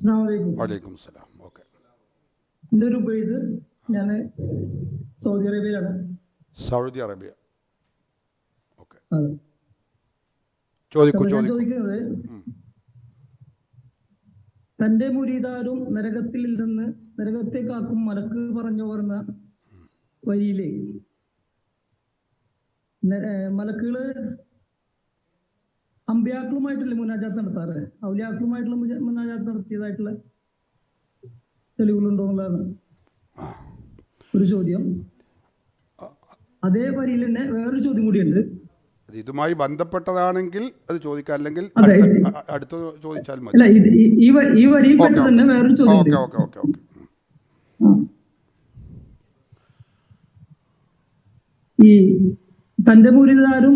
അസ്സലാമലൈക്കും വലൈക്കും സലാം. ഓക്കെ. എന്റെ ഒരു ഉപയത് ഞാൻ സൗദി അറേബ്യയിലാണ്. Saudi Arabia. ഓക്കെ. ചോദിക്കൂ ചോദിക്കുന്നത്. തന്റെ മുരീദാരും നരകത്തിൽ നിന്ന് നരകത്തെ കാക്കും മലക്ക് പറഞ്ഞു പറഞ്ഞ വരിയിലെ മലക്കുകൾ അമ്പ്യാക്കളുമായിട്ടല്ലേ മുനാജാത്ത് നടത്താറ് ഔലിയാക്കളുമായിട്ടുള്ള മുന്നാചാരം മുനാജാത്ത് നടത്തിയതായിട്ടുള്ള തെളിവുകളുണ്ടോ എന്നുള്ളതാണ് ഒരു ചോദ്യം. അതേ വരിയിൽ തന്നെ വേറൊരു ചോദ്യം കൂടിയുണ്ട്. ഇതുമായി ബന്ധപ്പെട്ടതാണെങ്കിൽ അത് ചോദിക്കാം. അല്ലെങ്കിൽ അടുത്ത ചോദിച്ചാൽ മതി. ഈ- ഈ വ- ഈ വരിയിൽ പെട്ട് ഓക്കെ തന്നെ വേറൊരു ചോദ്യം ഓക്കെ ഓക്കെ ഓക്കെ ഓക്കെ. ഈ തന്റെ മുരിതാരും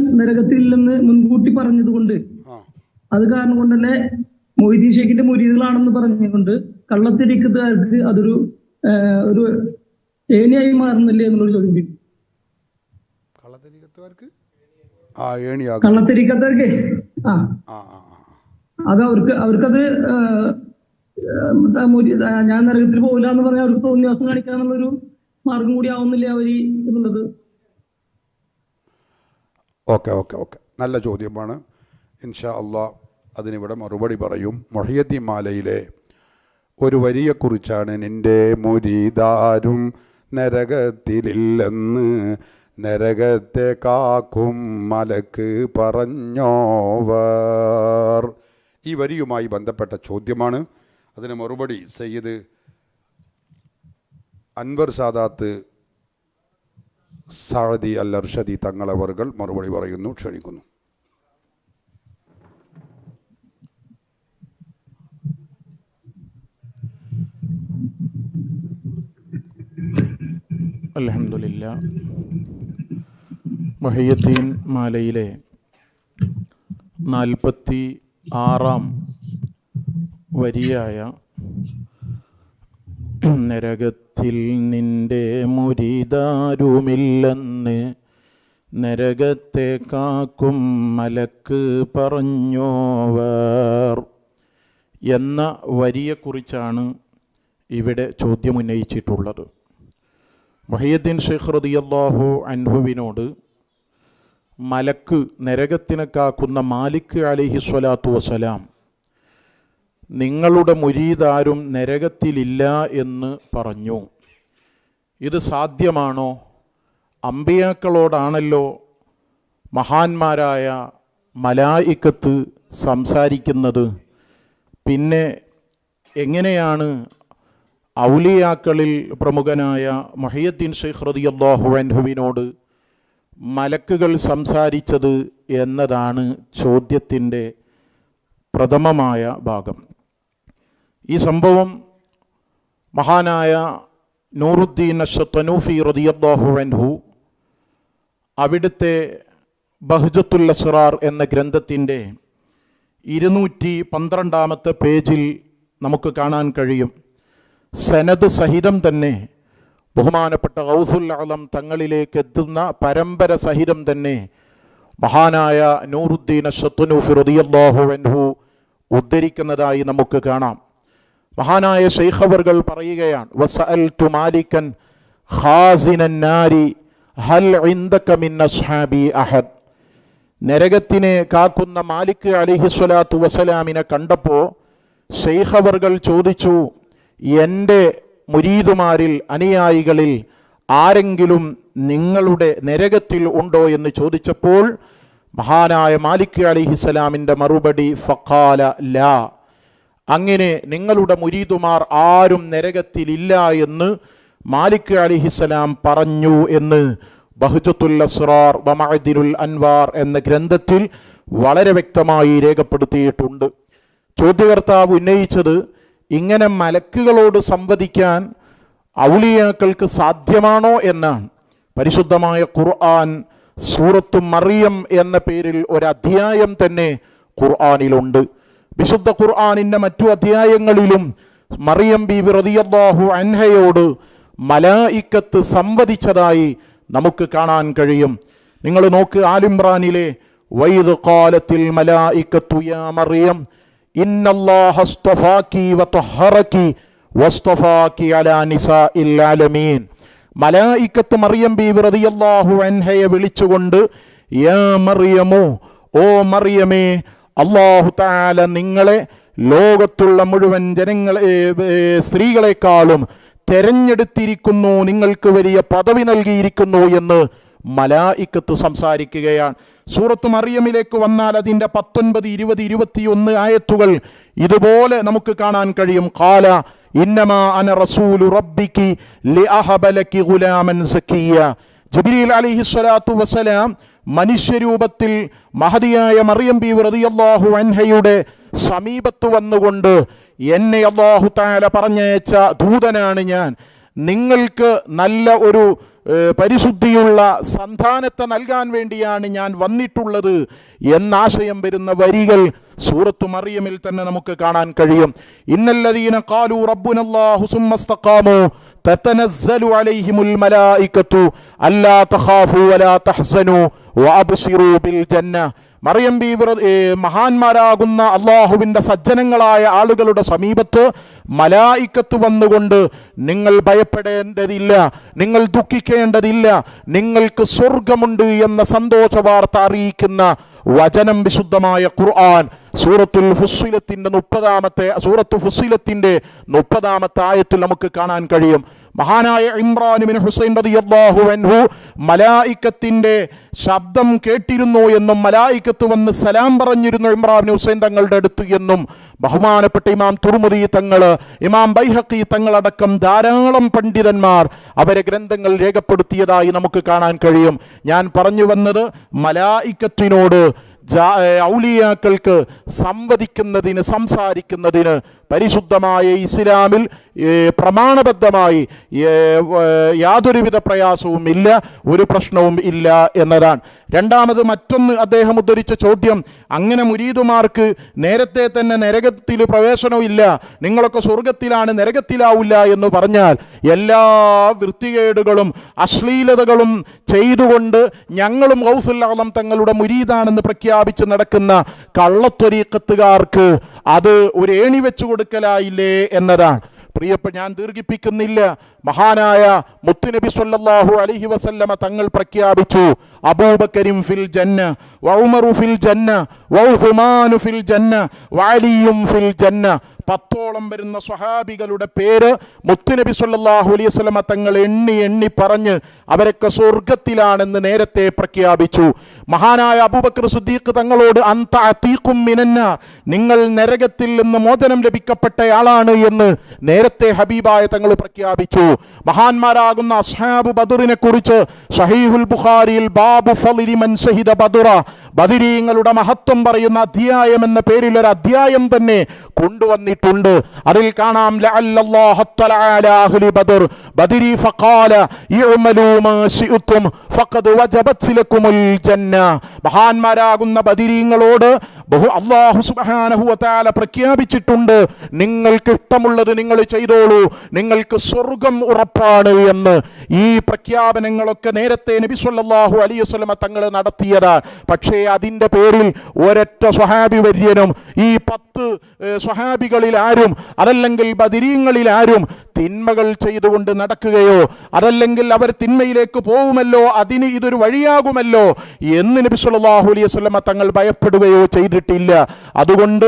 നിന്ന് മുൻകൂട്ടി പറഞ്ഞതുകൊണ്ട് അത് കാരണം കൊണ്ട് തന്നെ മൊയ്തീൻ ഷേഖിന്റെ മുരീദുകളാണെന്ന് പറഞ്ഞുകൊണ്ട് കള്ളത്തിരിക്കുന്നവർക്ക് അതൊരു ഒരു ഏണിയായി മാറുന്നില്ലേ എന്നുള്ളൊരു ചോദ്യം കള്ളത്തിരിക്കത്തവർക്ക്? ആ. അത് അവർക്ക് അവർക്കത് ഞാൻ നരകത്തിൽ പോകില്ല എന്ന് പറഞ്ഞാൽ അവർക്ക് തോന്നിയാസം കാണിക്കാന്നുള്ളൊരു മാർഗം കൂടി ആവുന്നില്ലേ അവർ എന്നുള്ളത്? Okay okay okay. നല്ല ചോദ്യമാണ്. ഇൻഷാ അള്ളാ അതിനിവിടെ മറുപടി പറയും. മൊഹിയദ്ദീൻ മാലയിലെ ഒരു വരിയെക്കുറിച്ചാണ്. നിന്റെ മുരീദാരും നരകത്തിലില്ലെന്ന് നരകത്തെ കാക്കും മലക്ക് പറഞ്ഞോവർ. ഈ വരിയുമായി ബന്ധപ്പെട്ട ചോദ്യമാണ്. അതിന് മറുപടി സയ്യിദ് അൻവർ സാദാത്ത് സാഴദി അൽ അർഷദി തങ്ങളവറുകൾ മറുപടി പറയുന്നു ക്ഷണിക്കുന്നു. അലഹമില്ല മഹയ്യത്തീൻ മാലയിലെ നാൽപ്പത്തി ആറാം വരിയായ നരകത്തിൽ നിന്റെ മുരിതാരുമില്ലെന്ന് നരകത്തെ കാക്കും മലക്ക് പറഞ്ഞോവർ എന്ന വരിയെക്കുറിച്ചാണ് ഇവിടെ ചോദ്യമുന്നയിച്ചിട്ടുള്ളത് മൊഹീദ്ദീൻ ഷെയ്ഖ് റളിയല്ലാഹു അൻഹുവിനോട് മലക്ക് നരകത്തിനെ കാക്കുന്ന മാലിക് അലിഹി സ്വലാത്തു വസ്സലാം നിങ്ങളുടെ മുരീതാരും നരകത്തിലില്ല എന്ന് പറഞ്ഞു. ഇത് സാധ്യമാണോ? അമ്പിയാക്കളോടാണല്ലോ മഹാന്മാരായ മലായിക്കത്ത് സംസാരിക്കുന്നത്. പിന്നെ എങ്ങനെയാണ് ഔലിയാക്കളിൽ പ്രമുഖനായ മൊഹയ്യദ്ദീൻ ഷെയ്ഖ് റളിയല്ലാഹു അൻഹുവിനോട് മലക്കുകൾ സംസാരിച്ചത് എന്നതാണ് ചോദ്യത്തിന്റെ പ്രഥമമായ ഭാഗം. ഈ സംഭവം മഹാനായ നൂറുദ്ദീൻ അഷത്തനൂഫി അൻഹു അവിടുത്തെ ബഹ്ജത്തുൽ അസ്റാർ എന്ന ഗ്രന്ഥത്തിന്റെ ഇരുന്നൂറ്റി പന്ത്രണ്ടാമത്തെ പേജിൽ നമുക്ക് കാണാൻ കഴിയും. സനദ് സഹിതം തന്നെ ബഹുമാനപ്പെട്ട ഗൗസുൽ അളം തങ്ങളിലേക്ക് എത്തുന്ന പരമ്പര സഹിതം തന്നെ മഹാനായ നൂറുദ്ദീൻ ഷത്തുനൂഫ് റളിയല്ലാഹു അൻഹു ഉദ്ധരിക്കുന്നതായി നമുക്ക് കാണാം. മഹാനായ ശൈഖവർകൾ പറയുകയാണ് വസഅൽതു മാലിക്കൻ ഖാസിനൻ നാരി ഹൽ അസ്ഹാബി അഹദ്. നരകത്തിനെ കാക്കുന്ന മാലിക് അലിഹിസ്വലാത്തു വസലാമിനെ കണ്ടപ്പോൾ ഷെയ്ഖവർകൾ ചോദിച്ചു എന്റെ മുരീതുമാരിൽ അനുയായികളിൽ ആരെങ്കിലും നിങ്ങളുടെ നരകത്തിൽ ഉണ്ടോ? എന്ന് ചോദിച്ചപ്പോൾ മഹാനായ മാലിക് അലിഹിസ്സലാമിന്റെ മറുപടി ഫക്കാല ലാ. അങ്ങനെ നിങ്ങളുടെ മുരീതുമാർ ആരും നരകത്തിലില്ല എന്ന് മാലിക് അലിഹിസ്സലാം പറഞ്ഞു എന്ന് ബഹുജത്തുൽ അസ്റാർ അൻവാർ എന്ന ഗ്രന്ഥത്തിൽ വളരെ വ്യക്തമായി രേഖപ്പെടുത്തിയിട്ടുണ്ട്. ചോദ്യകർത്താവ് ഉന്നയിച്ചത് ഇങ്ങനെ മലക്കുകളോട് സംവദിക്കാൻ ഔലിയാക്കൾക്ക് സാധ്യമാണോ എന്നാണ്. പരിശുദ്ധമായ ഖുർആൻ സൂറത്തു മറിയം എന്ന പേരിൽ ഒരധ്യായം തന്നെ ഖുർആനിലുണ്ട്. വിശുദ്ധ ഖുർആാനിന്റെ മറ്റു അധ്യായങ്ങളിലും മറിയം ബി റളിയല്ലാഹു അൻഹയോട് മലായിക്കത്ത് സംവദിച്ചതായി നമുക്ക് കാണാൻ കഴിയും. നിങ്ങൾ നോക്ക് ആലിംറാനിലെ വൈദ് കാലത്തിൽ മലായിക്കത്തു യാ മറിയം ഇന്നല്ലാഹ അസ്തഫാക്കി വതഹറക്കി വസ്തഫാക്കി അലാ നിസാഇൽ ആലമീൻ. മലായിക്കത്ത് മറിയം ബി റളിയല്ലാഹു അൻഹയെ വിളിച്ചുകൊണ്ട് യാ മറിയമോ ഓ മറിയമേ അള്ളാഹു താല നിങ്ങളെ ലോകത്തുള്ള മുഴുവൻ ജനങ്ങളെ സ്ത്രീകളെക്കാളും തെരഞ്ഞെടുത്തിരിക്കുന്നു നിങ്ങൾക്ക് വലിയ പദവി നൽകിയിരിക്കുന്നു എന്ന് മലായിക്കത്ത് സംസാരിക്കുകയാണ്. സൂറത്ത് മറിയമിലേക്ക് വന്നാൽ അതിന്റെ പത്തൊൻപത് ഇരുപത് ഇരുപത്തിയൊന്ന് ആയത്തുകൾ ഇതുപോലെ നമുക്ക് കാണാൻ കഴിയും. കാല ഇന്നമാ അന റസൂലു റബ്ബിക്ക് ജബിരിൽ അലിഹി സ്വലാത്തു വസ്സലാം മനുഷ്യരൂപത്തിൽ മഹതിയായ മറിയം ബി റളിയല്ലാഹു അൻഹയുടെ സമീപത്ത് വന്നുകൊണ്ട് എന്നെ അള്ളാഹു താല പറഞ്ഞയച്ച ദൂതനാണ് ഞാൻ. നിങ്ങൾക്ക് നല്ല ഒരു പരിശുദ്ധിയുള്ള സന്താനത്തെ നൽകാൻ വേണ്ടിയാണ് ഞാൻ വന്നിട്ടുള്ളത് എന്നാശയം വരുന്ന വരികൾ സൂറത്തു മറിയമിൽ തന്നെ നമുക്ക് കാണാൻ കഴിയും. ഇന്നല്ലദീന കാലു റബ്ബുനല്ലാഹു സുമ്മസ്തഖാമു തതനസ്സലു അലൈഹിമുൽ മലായികത്തു അല്ലാ തഖാഫു വലാ തഹ്സനു മറിയം ബി മഹാന്മാരാകുന്ന അള്ളാഹുവിന്റെ സജ്ജനങ്ങളായ ആളുകളുടെ സമീപത്ത് മലായിക്കത്ത് വന്നുകൊണ്ട് നിങ്ങൾ ഭയപ്പെടേണ്ടതില്ല നിങ്ങൾ ദുഃഖിക്കേണ്ടതില്ല നിങ്ങൾക്ക് സ്വർഗമുണ്ട് എന്ന സന്തോഷ വാർത്ത അറിയിക്കുന്ന വചനം വിശുദ്ധമായ ഖുർആൻ. സൂറത്തുൽ ഫുസ്സിലത്തിന്റെ മുപ്പതാമത്തെ സൂറത്തു ഫുസ്സിലത്തിന്റെ മുപ്പതാമത്തെ ആയത്തിൽ നമുക്ക് കാണാൻ കഴിയും. മഹാനായ ഇമ്രാനുബിൻ ഹുസൈൻ റളിയല്ലാഹു അൻഹു മലായിക്കത്തിന്റെ ശബ്ദം കേട്ടിരുന്നു എന്നും മലായിക്കത്ത് വന്ന് സലാം പറഞ്ഞിരുന്നു ഇമ്രാൻ ഹുസൈൻ തങ്ങളുടെ അടുത്ത് എന്നും. ബഹുമാനപ്പെട്ട ഇമാം തുർമുദി തങ്ങൾ ഇമാം ബൈഹക്കി തങ്ങളടക്കം ധാരാളം പണ്ഡിതന്മാർ അവരെ ഗ്രന്ഥങ്ങൾ രേഖപ്പെടുത്തിയതായി നമുക്ക് കാണാൻ കഴിയും. ഞാൻ പറഞ്ഞു വന്നത് മലായിക്കത്തിനോട് ഔലിയാക്കൾക്ക് സംവദിക്കുന്നതിന് സംസാരിക്കുന്നതിന് പരിശുദ്ധമായ ഇസ്ലാമിൽ പ്രമാണബദ്ധമായി യാതൊരുവിധ പ്രയാസവും ഇല്ല ഒരു പ്രശ്നവും ഇല്ല എന്നതാണ്. രണ്ടാമത് മറ്റൊന്ന് അദ്ദേഹം ഉദ്ധരിച്ച ചോദ്യം അങ്ങനെ മുരീതുമാർക്ക് നേരത്തെ തന്നെ നരകത്തിൽ പ്രവേശനവും ഇല്ല നിങ്ങളൊക്കെ സ്വർഗത്തിലാണ് നരകത്തിലാവില്ല എന്ന് പറഞ്ഞാൽ എല്ലാ വൃത്തികേടുകളും അശ്ലീലതകളും ചെയ്തുകൊണ്ട് ഞങ്ങളും ഗൗസുല്ലാളം തങ്ങളുടെ മുരീതാണെന്ന് പ്രഖ്യാപിച്ച് നടക്കുന്ന കള്ളത്വരീക്കത്തുകാർക്ക് അത് ഒരു ഏണി വെച്ചു കൊടുക്കലായില്ലേ എന്നതാണ്. പ്രിയപ്പെട്ട ഞാൻ ദീർഘിപ്പിക്കുന്നില്ല. മഹാനായ മുത്തുനബി സല്ലല്ലാഹു അലൈഹി വസല്ലമ തങ്ങൾ പ്രഖ്യാപിച്ചു അബൂബക്കരിം ഫിൽ ജന്ന വഉമറു ഫിൽ ജന്ന വഉസ്മാനു ഫിൽ ജന്ന വഅലിയും ഫിൽ ജന്ന പത്തോളം വരുന്ന സ്വഹാബികളുടെ പേര് മുത്തുനബി സല്ലാഹു അലൈഹി വസല്ലമ തങ്ങൾ എണ്ണി എണ്ണി പറഞ്ഞ് അവരൊക്കെ സ്വർഗത്തിലാണെന്ന് നേരത്തെ പ്രഖ്യാപിച്ചു. മഹാനായ അബൂബക്കർ സുദ്ദീഖ് തങ്ങളോട് അന്ത അതീഖും മിനന്നാർ. നിങ്ങൾ നരകത്തിൽ നിന്ന് മോചനം ലഭിക്കപ്പെട്ടയാളാണ് എന്ന് നേരത്തെ ഹബീബായ തങ്ങൾ പ്രഖ്യാപിച്ചു. മഹാന്മാരാകുന്ന അസ്ഹാബ് ബദറിനെ കുറിച്ച് ഷഹീഹുൽ ബുഖാരിയിൽ ബാബു ഫളിലി മൻസഹിദ ബദുറ ബദിരീങ്ങളുടെ മഹത്വം പറയുന്ന അധ്യായം എന്ന പേരിൽ ഒരു അധ്യായം തന്നെ കൊണ്ടുവന്നിട്ടുണ്ട്. അതിൽ കാണാം മഹാന്മാരാകുന്ന ബദിരീങ്ങളോട് ബഹു അള്ളാഹു സുബ്ഹാനഹു വതആല പ്രഖ്യാപിച്ചിട്ടുണ്ട് നിങ്ങൾക്ക് ഇഷ്ടമുള്ളത് നിങ്ങൾ ചെയ്തോളൂ നിങ്ങൾക്ക് സ്വർഗം ഉറപ്പാണ് എന്ന്. ഈ പ്രഖ്യാപനങ്ങളൊക്കെ നേരത്തെ നബി സല്ലല്ലാഹു അലൈഹി വസല്ലമ തങ്ങൾ നടത്തിയതാണ് പക്ഷേ അതിന്റെ പേരിൽ ഒരൊറ്റ സ്വഹാബി വര്യനും ഈ പത്ത് ഏഹ്, സ്വഹാബികളിൽ ആരും അതല്ലെങ്കിൽ ബദിരീങ്ങളിൽ ആരും തിന്മകൾ ചെയ്തുകൊണ്ട് നടക്കുകയോ അതല്ലെങ്കിൽ അവർ തിന്മയിലേക്ക് പോകുമല്ലോ അതിന് ഇതൊരു വഴിയാകുമല്ലോ എന്ന് നബി സല്ലല്ലാഹു അലൈഹി വസല്ലമ തങ്ങൾ ഭയപ്പെടുകയോ ചെയ്തിട്ടില്ല. അതുകൊണ്ട്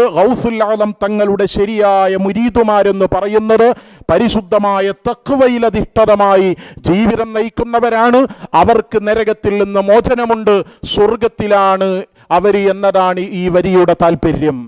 ആലം തങ്ങളുടെ ശരിയായ മുരീതുമാരെന്ന് പറയുന്നത് പരിശുദ്ധമായ തക്വയിലധിഷ്ഠിതമായി ജീവിതം നയിക്കുന്നവരാണ്. അവർക്ക് നരകത്തിൽ നിന്ന് മോചനമുണ്ട്. സ്വർഗത്തിലാണ് അവർ എന്നതാണ് ഈ വരിയുടെ താല്പര്യം